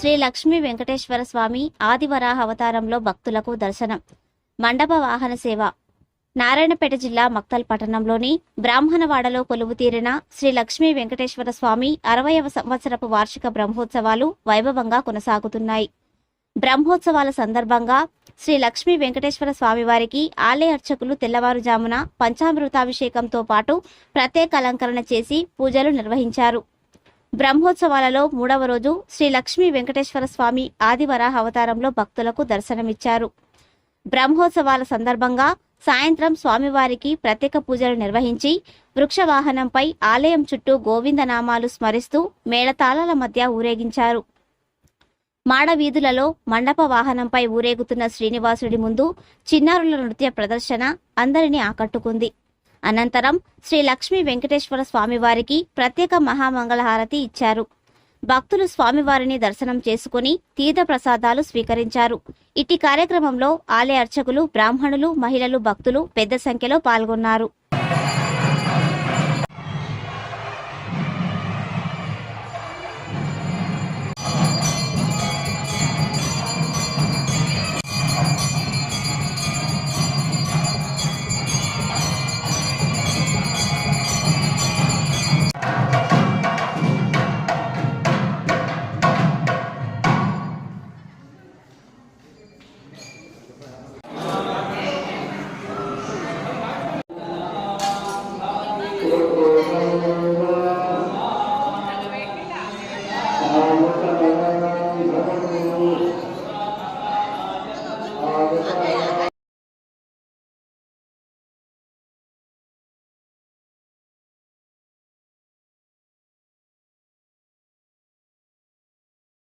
శ్రీ లక్ష్మీ వెంకటేశ్వర స్వామి ఆదివరాహ అవతారంలో భక్తులకు దర్శనం. మండప వాహన సేవ. నారాయణపేట జిల్లా మక్తల్ పట్టణంలోని బ్రాహ్మణవాడలో కొలువు తీరిన శ్రీ లక్ష్మీ వెంకటేశ్వర స్వామి అరవయవ సంవత్సరపు వార్షిక బ్రహ్మోత్సవాలు వైభవంగా కొనసాగుతున్నాయి. బ్రహ్మోత్సవాల సందర్భంగా శ్రీ లక్ష్మీ వెంకటేశ్వర స్వామి వారికి ఆలయ అర్చకులు తెల్లవారుజామున పంచామృతాభిషేకంతో పాటు ప్రత్యేక అలంకరణ చేసి పూజలు నిర్వహించారు. బ్రహ్మోత్సవాలలో మూడవ రోజు శ్రీ లక్ష్మీ వెంకటేశ్వర స్వామి ఆదివరాహ అవతారంలో భక్తులకు దర్శనమిచ్చారు. బ్రహ్మోత్సవాల సందర్భంగా సాయంత్రం స్వామివారికి ప్రత్యేక పూజలు నిర్వహించి వృక్షవాహనంపై ఆలయం చుట్టూ గోవిందనామాలు స్మరిస్తూ మేళతాళాల మధ్య ఊరేగించారు. మాడవీధులలో మండప వాహనంపై ఊరేగుతున్న శ్రీనివాసుడి ముందు చిన్నారుల నృత్య ప్రదర్శన అందరినీ ఆకట్టుకుంది. అనంతరం శ్రీ లక్ష్మీ వెంకటేశ్వర స్వామివారికి ప్రత్యేక మహామంగళహారతి ఇచ్చారు. భక్తులు స్వామివారిని దర్శనం చేసుకుని తీర్థ ప్రసాదాలు స్వీకరించారు. ఇట్టి కార్యక్రమంలో ఆలయ అర్చకులు బ్రాహ్మణులు మహిళలు భక్తులు పెద్ద సంఖ్యలో పాల్గొన్నారు.